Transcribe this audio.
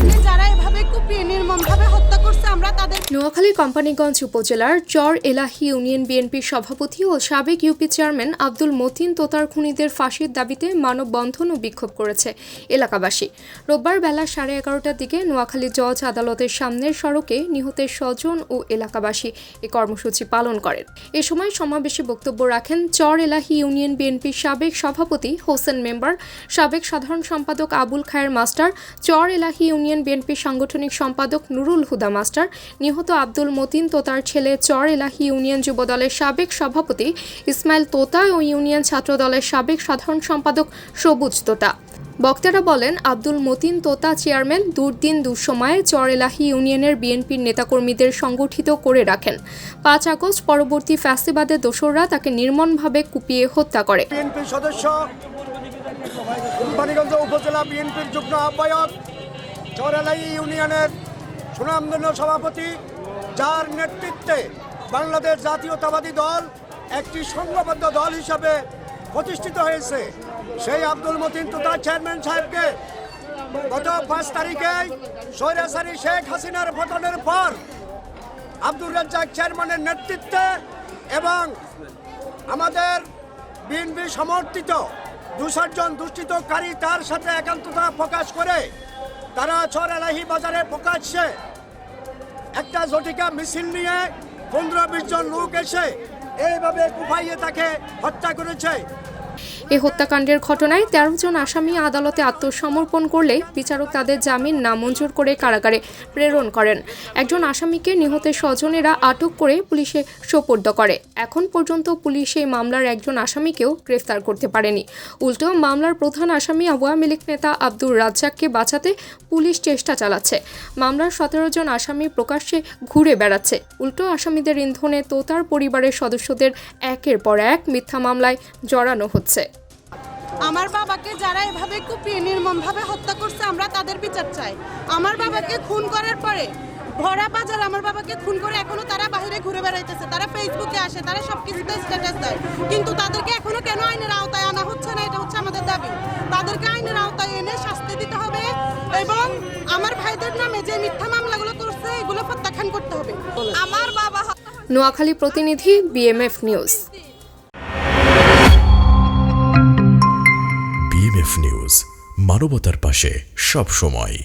বাবাকে যারা তাদের নোয়াখালী কোম্পানিগঞ্জ উপজেলার চর এলাহি ইউনিয়ন বিএনপির সভাপতি ও সাবেক ইউপি চেয়ারম্যান আব্দুল মতিন তোতার খুনিদের ফাঁসির দাবিতে মানববন্ধন ও বিক্ষোভ করেছে এলাকাবাসী। রোববার বেলা সাড়ে এগারোটার দিকে নোয়াখালী জজ আদালতের সামনের সড়কে নিহতের স্বজন ও এলাকাবাসী এ কর্মসূচি পালন করেন। এ সময় সমাবেশে বক্তব্য রাখেন চর এলাহি ইউনিয়ন বিএনপির সাবেক সভাপতি, হোসেন মেম্বার, সাবেক সাধারণ সম্পাদক আবুল খায়ের মাস্টার, চর এলাহি ইউনিয়ন বিএনপির সাংগঠনিক সম্পাদক নুরুল হুদা মাস্টার নিহত আব্দুল মতিন তোতার ছেলে চর এলাহি ইউনিয়ন যুবদলের সাবেক সভাপতি ইসমাইল তোতা ও ইউনিয়ন ছাত্রদলের সাবেক সাধারণ সম্পাদক সবুজ তোতা। বক্তারা বলেন, আব্দুল মতিন তোতা চেয়ারম্যান দুর্দিন দুঃসময়ে চর এলাহি ইউনিয়নের বিএনপির নেতাকর্মীদের সংগঠিত করে রাখেন। পাঁচ আগস্ট পরবর্তী ফ্যাসিবাদের দোসররা তাকে নির্মমভাবে কুপিয়ে হত্যা করে। সদস্য উপজেলা বিএনপির যুগ্ম আহ্বায়ক চরেলাই ইউনিয়নের সুনামধন্য সভাপতি, যার নেতৃত্বে বাংলাদেশ জাতীয়তাবাদী দল একটি সংঘবদ্ধ দল হিসাবে প্রতিষ্ঠিত হয়েছে। সেই আব্দুল মতিন তুতা চেয়ারম্যান সাহেবকে গত পাঁচ তারিখে সৈরাসারি শেখ হাসিনার পতনের পর আব্দুর রাজ্জাক চেয়ারম্যানের নেতৃত্বে এবং আমাদের বিএনপি সমর্থিত দু চারজন দুষ্কৃতকারী তার সাথে একান্ততা প্রকাশ করে তারা চর এলাহি বাজারে প্রকাশ্যে একটা জটিকা মেশিন নিয়ে পনেরো বিশ জন লোক এসে এইভাবে কুফাইয়ে তাকে হত্যা করেছে। এ হত্যাকাণ্ডের ঘটনায় তেরো জন আসামি আদালতে আত্মসমর্পণ করলে বিচারক তাদের জামিন নামঞ্জুর করে কারাগারে প্রেরণ করেন। একজন আসামিকে নিহতের স্বজনেরা আটক করে পুলিশে সোপর্দ করে। এখন পর্যন্ত পুলিশ এই মামলার একজন আসামিকেও গ্রেফতার করতে পারেনি। উল্টো, মামলার প্রধান আসামি আওয়ামী লীগ নেতা আব্দুর রাজ্জাককে বাঁচাতে পুলিশ চেষ্টা চালাচ্ছে। মামলার সতেরো জন আসামি প্রকাশ্যে ঘুরে বেড়াচ্ছে। উল্টো, আসামিদের ইন্ধনে তোতার পরিবারের সদস্যদের একের পর এক মিথ্যা মামলায় জড়ানো হচ্ছে। আমার বাবাকে যারা এভাবে কুপিয়ে নির্মমভাবে হত্যা করছে আমরা তাদের বিচার চাই। আমার বাবাকে খুন করার পরে ভরা বাজার আমার বাবাকে খুন করে এখনও তারা বাইরে ঘুরে বেড়াইতেছে। তারা ফেসবুকে আসে তারা সব কিছুতে স্ট্যাটাস দেয়। কিন্তু তাদেরকে এখনও কেন আইনের আওতায় আনা হচ্ছে না এটা হচ্ছে আমাদের দাবি। তাদেরকে আইনের আওতায় এনে শাস্তি দিতে হবে এবং আমার ভাইদের নামে যে মিথ্যা মামলাগুলো করছে এগুলো প্রত্যাখ্যান করতে হবে। আমার বাবা নোয়াখালী প্রতিনিধি বিএমএফ নিউজ নিউজ মানবতার পাশে সব সময়